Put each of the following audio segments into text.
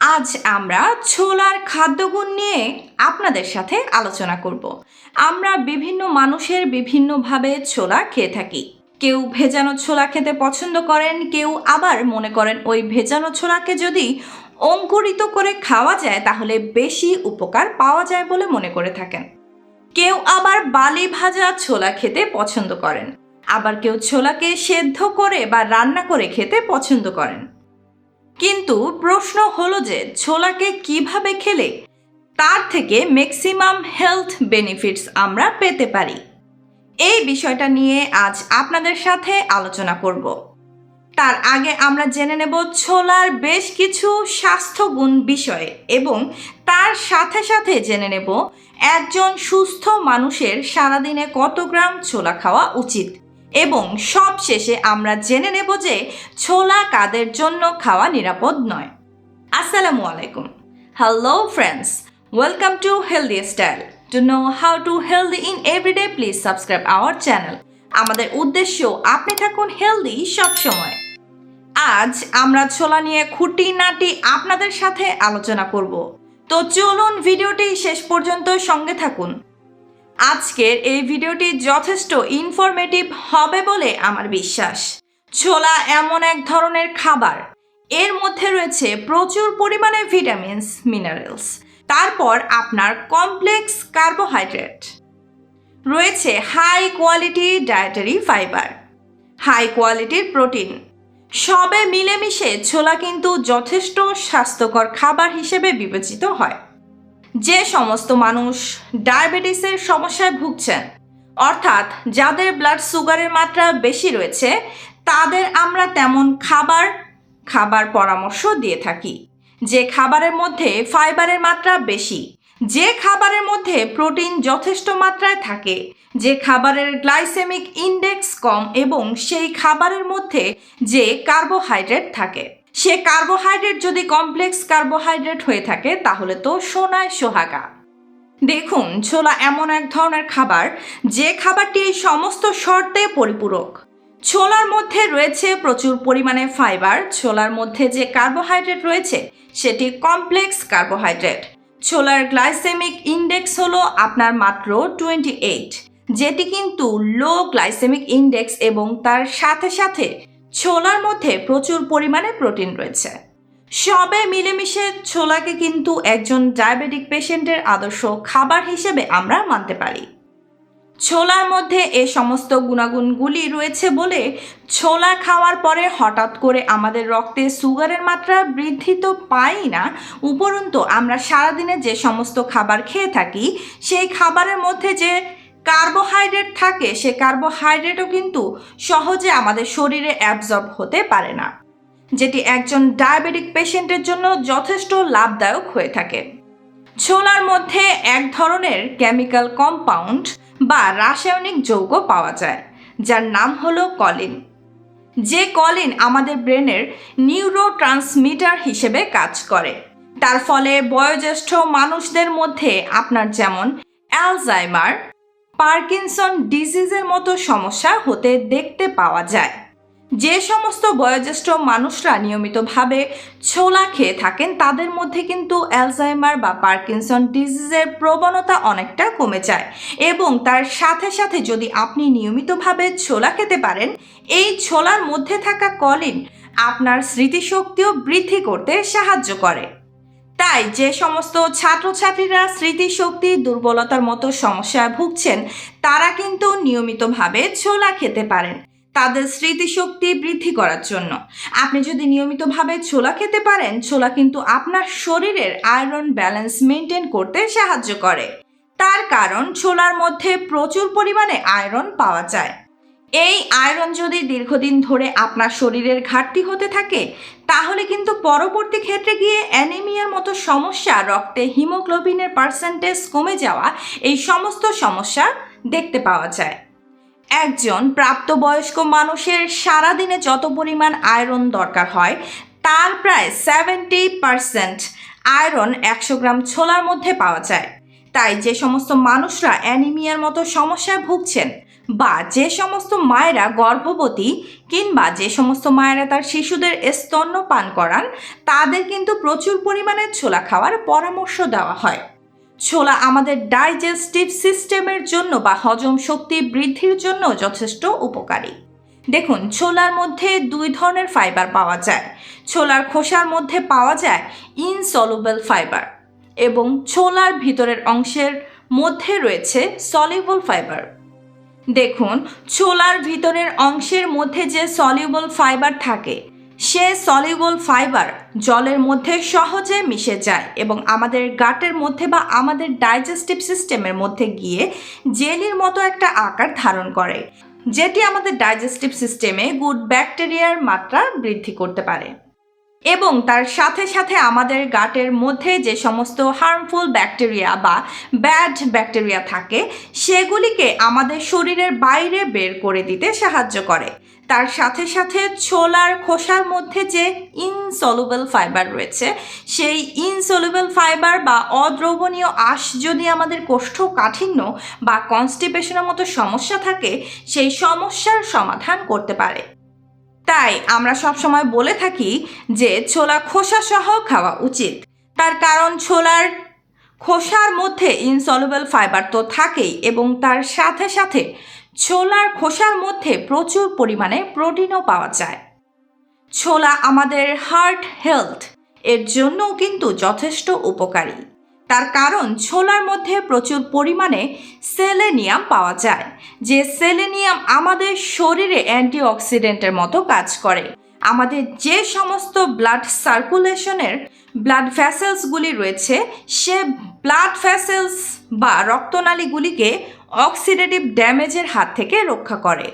আজ আমরা ছোলার খাদ্যগুণ নিয়ে আপনাদের সাথে আলোচনা করব। আমরা বিভিন্ন মানুষের বিভিন্নভাবে ছোলা খেয়ে থাকি। কেউ ভেজানো ছোলা খেতে পছন্দ করেন, কেউ আবার মনে করেন ওই ভেজানো ছোলাকে যদি অঙ্কুরিত করে খাওয়া যায়, তাহলে বেশি উপকার পাওয়া যায় বলে মনে করে থাকেন। কেউ আবার বালি ভাজা ছোলা খেতে পছন্দ করেন। আবার কেউ ছোলাকে সেদ্ধ করে বা রান্না করে খেতে পছন্দ করেন। কিন্তু প্রশ্ন হলো যে ছোলাকে কীভাবে খেলে তার থেকে ম্যাক্সিমাম হেলথ বেনিফিটস আমরা পেতে পারি। এই বিষয়টা নিয়ে আজ আপনাদের সাথে আলোচনা করব। তার আগে আমরা জেনে নেব ছোলার বেশ কিছু স্বাস্থ্যগুণ বিষয়ে এবং তার সাথে সাথে জেনে নেব একজন সুস্থ মানুষের সারাদিনে কত গ্রাম ছোলা খাওয়া উচিত। এবং সব শেষে আমরা জেনে নেব যে ছোলা কাদের জন্য খাওয়া নিরাপদ নয়। আসসালামু আলাইকুম। Hello friends welcome to healthy style to know how to healthy in everyday please subscribe our channel আমাদের উদ্দেশ্য, আপনি থাকুন হেলদি সবসময় আজ আমরা ছোলা নিয়ে খুঁটি নাটি আপনাদের সাথে আলোচনা করব। তো চলুন ভিডিওটি শেষ পর্যন্ত সঙ্গে থাকুন। আজকের এই ভিডিওটি যথেষ্ট ইনফরমেটিভ হবে বলে আমার বিশ্বাস। ছোলা এমন এক ধরনের খাবার। এর মধ্যে রয়েছে প্রচুর পরিমাণে ভিটামিনস মিনারেলস তারপর আপনার কমপ্লেক্স কার্বোহাইড্রেট রয়েছে high quality dietary fibre high কোয়ালিটির প্রোটিন সবে মিলেমিশে ছোলা কিন্তু যথেষ্ট স্বাস্থ্যকর খাবার হিসেবে বিবেচিত হয়। যে সমস্ত মানুষ ডায়াবেটিসের সমস্যায় ভুগছেন, অর্থাৎ যাদের ব্লাড সুগারের মাত্রা বেশি রয়েছে, তাদের আমরা তেমন খাবার খাবার পরামর্শ দিয়ে থাকি। যে খাবারের মধ্যে ফাইবারের মাত্রা বেশি, যে খাবারের মধ্যে প্রোটিন যথেষ্ট মাত্রায় থাকে, যে খাবারের গ্লাইসেমিক ইন্ডেক্স কম এবং সেই খাবারের মধ্যে যে কার্বোহাইড্রেট থাকে। সে কার্বোহাইড্রেট যদি কমপ্লেক্স কার্বোহাইড্রেট হয়ে থাকে, তাহলে তো সোনায় সোহাগা। দেখুন, ছোলা এমন এক ধরনের খাবার, যে খাবারটি এই সমস্ত শর্তে পরিপূরক। ছোলার মধ্যে রয়েছে প্রচুর পরিমাণে ফাইবার, ছোলার মধ্যে যে কার্বোহাইড্রেট রয়েছে, সেটি কমপ্লেক্স কার্বোহাইড্রেট। ছোলার গ্লাইসেমিক ইন্ডেক্স হলো আপনার মাত্র টোয়েন্টি এইট, যেটি কিন্তু লো গ্লাইসেমিক ইন্ডেক্স এবং তার সাথে সাথে ছোলার মধ্যে প্রচুর পরিমাণে প্রোটিন রয়েছে। সবে মিলেমিশে ছোলাকে কিন্তু একজন ডায়াবেটিক পেশেন্টের আদর্শ খাবার হিসেবে আমরা মানতে পারি। ছোলার মধ্যে এ সমস্ত গুণাগুণগুলি রয়েছে বলে ছোলা খাওয়ার পরে হঠাৎ করে আমাদের রক্তে সুগারের মাত্রা বৃদ্ধি তো পাই না। উপরন্তু আমরা সারাদিনে যে সমস্ত খাবার খেয়ে থাকি, সেই খাবারের মধ্যে যে কার্বোহাইড্রেট থাকে, সে কার্বোহাইড্রেটও কিন্তু সহজে আমাদের শরীরে অ্যাবজর্ব হতে পারে না, যেটি একজন ডায়াবেটিক পেশেন্টের জন্য যথেষ্ট লাভদায়ক হয়ে থাকে। ছোলার মধ্যে এক ধরনের কেমিক্যাল কম্পাউন্ড বা রাসায়নিক যৌগ পাওয়া যায়, যার নাম হলো কলিন। যে কলিন আমাদের ব্রেনের নিউরো ট্রান্সমিটার হিসেবে কাজ করে। তার ফলে বয়োজ্যেষ্ঠ মানুষদের মধ্যে আপনার যেমন অ্যালজাইমার পার্কিনসন ডিজিজের মতো সমস্যা হতে দেখতে পাওয়া যায়। যে সমস্ত বয়োজ্যেষ্ঠ মানুষরা নিয়মিতভাবে ছোলা খেয়ে থাকেন, তাদের মধ্যে কিন্তু অ্যালজাইমার বা পার্কিনসন ডিজিজের প্রবণতা অনেকটা কমে যায় এবং তার সাথে সাথে যদি আপনি নিয়মিতভাবে ছোলা খেতে পারেন, এই ছোলার মধ্যে থাকা কলিন আপনার স্মৃতিশক্তিও বৃদ্ধি করতে সাহায্য করে। তাই যে সমস্ত ছাত্রছাত্রীরা স্মৃতিশক্তি, দুর্বলতার মতো সমস্যায় ভুগছেন, তারা কিন্তু নিয়মিতভাবে ছোলা খেতে পারেন। তাদের স্মৃতিশক্তি বৃদ্ধি করার জন্য। আপনি যদি নিয়মিতভাবে ছোলা খেতে পারেন, ছোলা কিন্তু আপনার শরীরের আয়রন ব্যালেন্স মেনটেন করতে সাহায্য করে। তার কারণ, ছোলার মধ্যে প্রচুর পরিমাণে আয়রন পাওয়া যায়। এই আয়রন যদি দীর্ঘদিন ধরে আপনার শরীরের ঘাটতি হতে থাকে, তাহলে কিন্তু পরবর্তী ক্ষেত্রে গিয়ে অ্যানিমিয়ার মতো সমস্যা রক্তে হিমোগ্লোবিনের পার্সেন্টেজ কমে যাওয়া এই সমস্ত সমস্যা দেখতে পাওয়া যায়। একজন প্রাপ্তবয়স্ক মানুষের সারাদিনে যত পরিমাণ আয়রন দরকার হয়, তার প্রায় সেভেন্টি পারসেন্ট আয়রন একশো গ্রাম ছোলার মধ্যে পাওয়া যায়। তাই যে সমস্ত মানুষরা অ্যানিমিয়ার মতো সমস্যায় ভুগছেন বা যে সমস্ত মায়েরা গর্ভবতী কিংবা যে সমস্ত মায়েরা তার শিশুদের স্তন্য পান করান, তাদের কিন্তু প্রচুর পরিমাণে ছোলা খাওয়ার পরামর্শ দেওয়া হয়। ছোলা আমাদের ডাইজেস্টিভ সিস্টেমের জন্য বা হজম শক্তি বৃদ্ধির জন্য যথেষ্ট উপকারী। দেখুন, ছোলার মধ্যে দুই ধরনের ফাইবার পাওয়া যায়। ছোলার খোসার মধ্যে পাওয়া যায় ইনসলুবেল ফাইবার এবং ছোলার ভিতরের অংশের মধ্যে রয়েছে সলিউবল ফাইবার দেখুন, ছোলার ভিতরের অংশের মধ্যে যে সলিউবল ফাইবার থাকে, সে সলিউবল ফাইবার জলের মধ্যে সহজে মিশে যায় এবং আমাদের গাটের মধ্যে বা আমাদের ডাইজেস্টিভ সিস্টেমের মধ্যে গিয়ে জেলির মতো একটা আকার ধারণ করে, যেটি আমাদের ডাইজেস্টিভ সিস্টেমে গুড ব্যাকটেরিয়ার মাত্রা বৃদ্ধি করতে পারে। এবং তার সাথে সাথে আমাদের গাটের মধ্যে যে সমস্ত হার্মফুল ব্যাকটেরিয়া বা ব্যাড ব্যাকটেরিয়া থাকে, সেগুলিকে আমাদের শরীরের বাইরে বের করে দিতে সাহায্য করে। তার সাথে সাথে ছোলার খোসার মধ্যে যে ইনসলুবেল ফাইবার রয়েছে, সেই ইনসলুবেল ফাইবার বা অদ্রবণীয় আঁশ যদি আমাদের কোষ্ঠকাঠিন্য বা কনস্টিপেশনের মতো সমস্যা থাকে, সেই সমস্যার সমাধান করতে পারে। তাই আমরা সবসময় বলে থাকি যে ছোলা খোসা সহ খাওয়া উচিত। তার কারণ ছোলার খোসার মধ্যে ইনসলুবেল ফাইবার তো থাকেই এবং তার সাথে সাথে ছোলার খোসার মধ্যে প্রচুর পরিমাণে প্রোটিনও পাওয়া যায়। ছোলা আমাদের হার্ট হেলথ এর জন্যও কিন্তু যথেষ্ট উপকারী। তার কারণ ছোলার মধ্যে প্রচুর পরিমাণে সেলেনিয়াম পাওয়া যায়, যে সেলেনিয়াম আমাদের শরীরে অ্যান্টিঅক্সিডেন্টের মতো কাজ করে। আমাদের যে সমস্ত ব্লাড সার্কুলেশনের ব্লাড ভ্যাসেলসগুলি রয়েছে, সে ব্লাড ভ্যাসেলস বা রক্তনালীগুলিকে অক্সিডেটিভ ড্যামেজের হাত থেকে রক্ষা করে।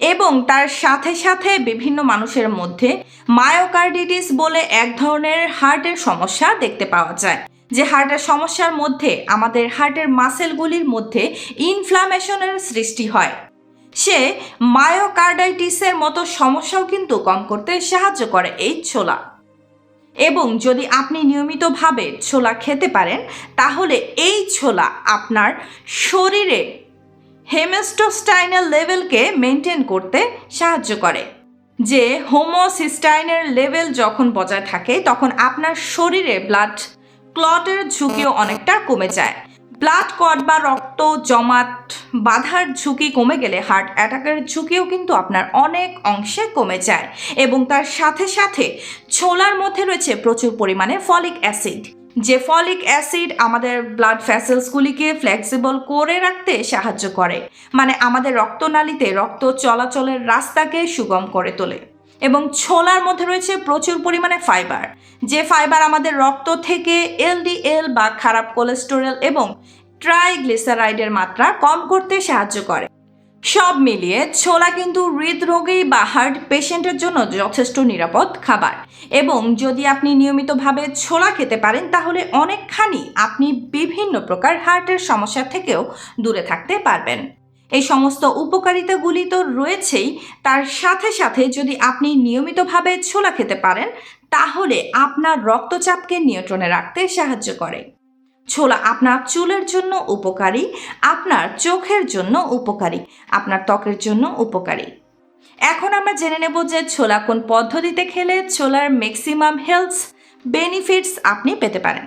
এবং তার সাথে সাথে বিভিন্ন মানুষের মধ্যে মায়োকার্ডিটিস বলে এক ধরনের হার্টের সমস্যা দেখতে পাওয়া যায়। যে হার্টের সমস্যার মধ্যে, আমাদের হার্টের মাসেলগুলির মধ্যে ইনফ্লামেশনের সৃষ্টি হয়। সে মায়োকার্ডাইটিসের মতো সমস্যাও কিন্তু কম করতে সাহায্য করে এই ছোলা। এবং যদি আপনি নিয়মিতভাবে ছোলা খেতে পারেন, তাহলে এই ছোলা আপনার শরীরে হেমেস্টোস্টাইনের লেভেলকে মেনটেন করতে সাহায্য করে। যে হোমোসিস্টাইনের লেভেল যখন বজায় থাকে, তখন আপনার শরীরে ব্লাড ক্লটের ঝুঁকিও অনেকটা কমে যায়। ব্লাড ক্লট বা রক্ত জমাট বাধার ঝুঁকি কমে গেলে হার্ট অ্যাটাকের ঝুঁকিও কিন্তু আপনার অনেক অংশে কমে যায় এবং তার সাথে সাথে ছোলার মধ্যে রয়েছে প্রচুর পরিমাণে ফলিক অ্যাসিড। যে ফলিক অ্যাসিড আমাদের ব্লাড ভ্যাসেলসগুলিকে ফ্লেক্সিবল করে রাখতে সাহায্য করে মানে আমাদের রক্তনালীতে রক্ত চলাচলের রাস্তাকে সুগম করে তোলে। এবং ছোলার মধ্যে রয়েছে প্রচুর পরিমাণে ফাইবার। যে ফাইবার আমাদের রক্ত থেকে এলডিএল বা খারাপ কোলেস্টেরল এবং ট্রাইগ্লিসারাইডের মাত্রা কম করতে সাহায্য করে। সব মিলিয়ে ছোলা কিন্তু হৃদরোগী বা হার্ট পেশেন্টের জন্য যথেষ্ট নিরাপদ খাবার। এবং যদি আপনি নিয়মিতভাবে ছোলা খেতে পারেন, তাহলে অনেকখানি আপনি বিভিন্ন প্রকার হার্টের সমস্যা থেকেও দূরে থাকতে পারবেন। এই সমস্ত উপকারিতাগুলি তো রয়েছেই, তার সাথে সাথে যদি আপনি নিয়মিতভাবে ছোলা খেতে পারেন, তাহলে আপনার রক্তচাপকে নিয়ন্ত্রণে রাখতে সাহায্য করে। ছোলা আপনার চুলের জন্য উপকারী, আপনার চোখের জন্য উপকারী, আপনার ত্বকের জন্য উপকারী। এখন আমরা জেনে নেব যে ছোলা কোন পদ্ধতিতে খেলে ছোলার ম্যাক্সিমাম হেলথ বেনিফিটস আপনি পেতে পারেন।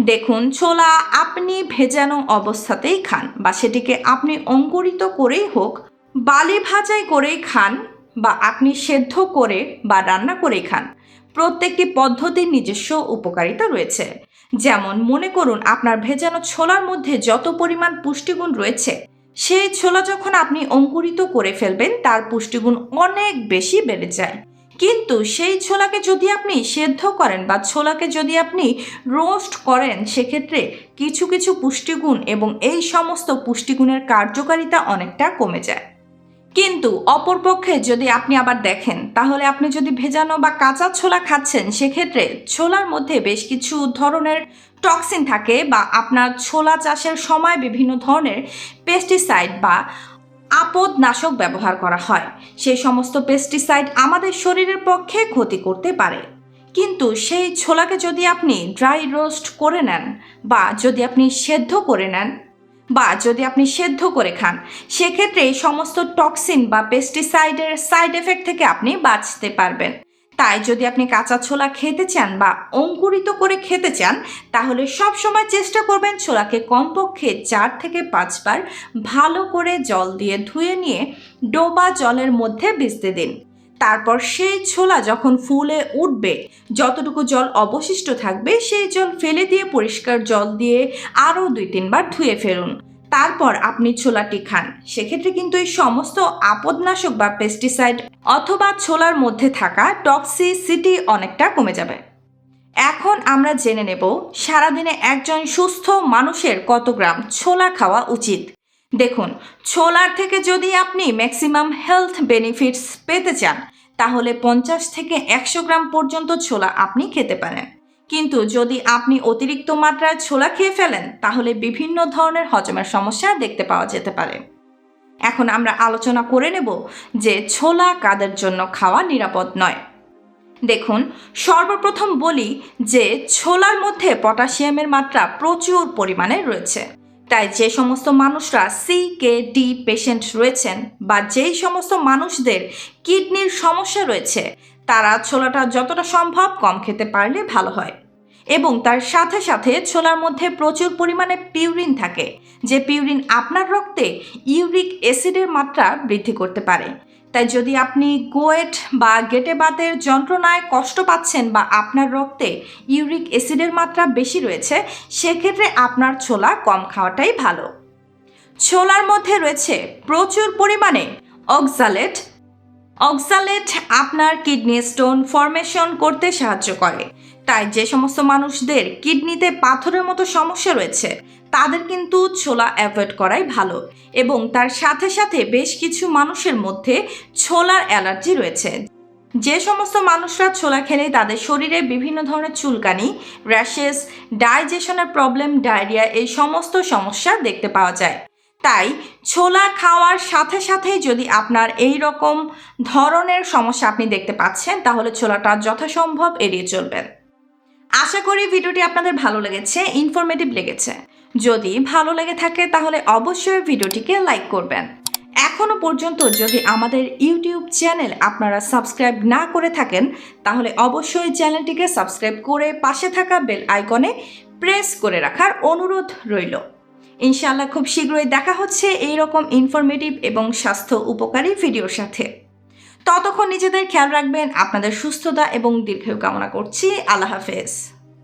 দেখুন, ছোলা আপনি ভেজানো অবস্থাতেই খান বা সেটিকে আপনি অঙ্কুরিত করেই হোক, বালি ভাজাই করেই খান বা আপনি সেদ্ধ করে বা রান্না করেই খান। প্রত্যেকটি পদ্ধতির নিজস্ব উপকারিতা রয়েছে। যেমন, মনে করুন, আপনার ভেজানো ছোলার মধ্যে যত পরিমাণ পুষ্টিগুণ রয়েছে, সেই ছোলা যখন আপনি অঙ্কুরিত করে ফেলবেন, তার পুষ্টিগুণ অনেক বেশি বেড়ে যায়। কিন্তু সেই ছোলাকে যদি আপনি সেদ্ধ করেন বা ছোলাকে যদি আপনি রোস্ট করেন, সেক্ষেত্রে কিছু কিছু পুষ্টিগুণ এবং এই সমস্ত পুষ্টিগুণের কার্যকারিতা অনেকটা কমে যায়। কিন্তু অপরপক্ষে যদি আপনি আবার দেখেন, তাহলে আপনি যদি ভেজানো বা কাঁচা ছোলা খাচ্ছেন, সেক্ষেত্রে ছোলার মধ্যে বেশ কিছু ধরনের টক্সিন থাকে বা আপনার ছোলা চাষের সময় বিভিন্ন ধরনের পেস্টিসাইড বা আপদনাশক ব্যবহার করা হয়। সেই সমস্ত পেস্টিসাইড আমাদের শরীরের পক্ষে ক্ষতি করতে পারে। কিন্তু সেই ছোলাকে যদি আপনি ড্রাই রোস্ট করে নেন বা যদি আপনি সেদ্ধ করে নেন বা যদি আপনি সেদ্ধ করে খান, সেক্ষেত্রে সমস্ত টক্সিন বা পেস্টিসাইডের সাইড এফেক্ট থেকে আপনি বাঁচতে পারবেন। তাই যদি আপনি কাঁচা ছোলা খেতে চান বা অঙ্কুরিত করে খেতে চান, তাহলে সব সময় চেষ্টা করবেন ছোলাকে কমপক্ষে চার থেকে পাঁচবার ভালো করে জল দিয়ে ধুয়ে নিয়ে ডোবা জলের মধ্যে ভিজতে দিন। তারপর সেই ছোলা যখন ফুলে উঠবে, যতটুকু জল অবশিষ্ট থাকবে, সেই জল ফেলে দিয়ে পরিষ্কার জল দিয়ে আরও দুই তিনবার ধুয়ে ফেলুন। তারপর আপনি ছোলাটি খান। সেক্ষেত্রে কিন্তু এই সমস্ত আপদনাশক বা পেস্টিসাইড অথবা ছোলার মধ্যে থাকা টক্সিসিটি অনেকটা কমে যাবে। এখন আমরা জেনে নেব, সারাদিনে একজন সুস্থ মানুষের কত গ্রাম ছোলা খাওয়া উচিত। দেখুন, ছোলার থেকে যদি আপনি ম্যাক্সিমাম হেলথ বেনিফিটস পেতে চান, তাহলে পঞ্চাশ থেকে একশো গ্রাম পর্যন্ত ছোলা আপনি খেতে পারেন। কিন্তু যদি আপনি অতিরিক্ত মাত্রায় ছোলা খেয়ে ফেলেন, তাহলে বিভিন্ন ধরনের হজমের সমস্যা দেখতে পাওয়া যেতে পারে। এখন আমরা আলোচনা করে নেব যে ছোলা কাদের জন্য খাওয়া নিরাপদ নয়। দেখুন, সর্বপ্রথম বলি যে ছোলার মধ্যে পটাশিয়ামের মাত্রা প্রচুর পরিমাণে রয়েছে। তাই যে সমস্ত মানুষরা সিকেডি পেশেন্ট রয়েছেন বা যেই সমস্ত মানুষদের কিডনির সমস্যা রয়েছে, তারা ছোলাটা যতটা সম্ভব কম খেতে পারলে ভালো হয়। এবং তার সাথে সাথে ছোলার মধ্যে প্রচুর পরিমাণে পিউরিন থাকে, যে পিউরিন আপনার রক্তে ইউরিক অ্যাসিডের মাত্রা বৃদ্ধি করতে পারে। তাই যদি আপনি গোয়েট বা গেটে বাতের যন্ত্রণায় কষ্ট পাচ্ছেন বা আপনার রক্তে ইউরিক অ্যাসিডের মাত্রা বেশি রয়েছে, সেক্ষেত্রে আপনার ছোলা কম খাওয়াটাই ভালো। ছোলার মধ্যে রয়েছে প্রচুর পরিমাণে অক্সালেট। অক্সালেট আপনার কিডনি স্টোন ফরমেশন করতে সাহায্য করে। তাই যে সমস্ত মানুষদের কিডনিতে পাথরের মতো সমস্যা রয়েছে, তাদের কিন্তু ছোলা অ্যাভয়েড করাই ভালো এবং তার সাথে সাথে বেশ কিছু মানুষের মধ্যে ছোলার অ্যালার্জি রয়েছে। যে সমস্ত মানুষরা ছোলা খেলে তাদের শরীরে বিভিন্ন ধরনের চুলকানি, র্যাশেস, ডাইজেশনের প্রবলেম, ডায়রিয়া এই সমস্ত সমস্যা দেখতে পাওয়া যায়। তাই ছোলা খাওয়ার সাথে সাথে যদি আপনার এই রকম ধরনের সমস্যা আপনি দেখতে পাচ্ছেন, তাহলে ছোলাটা যথাসম্ভব এড়িয়ে চলবেন। আশা করি ভিডিওটি আপনাদের ভালো লেগেছে ইনফরমেটিভ লেগেছে। যদি ভালো লেগে থাকে, তাহলে অবশ্যই ভিডিওটিকে লাইক করবেন। এখনও পর্যন্ত যদি আমাদের ইউটিউব চ্যানেল আপনারা সাবস্ক্রাইব না করে থাকেন, তাহলে অবশ্যই চ্যানেলটিকে সাবস্ক্রাইব করে পাশে থাকা বেল আইকনে প্রেস করে রাখার অনুরোধ রইল। ইনশাআল্লাহ খুব শীঘ্রই দেখা হচ্ছে এই রকম ইনফরমেটিভ এবং স্বাস্থ্য উপকারী ভিডিওর সাথে। ততক্ষণ নিজেদের খেয়াল রাখবেন আপনাদের সুস্থতা এবং দীর্ঘায়ু কামনা করছি। আল্লাহ হাফেজ।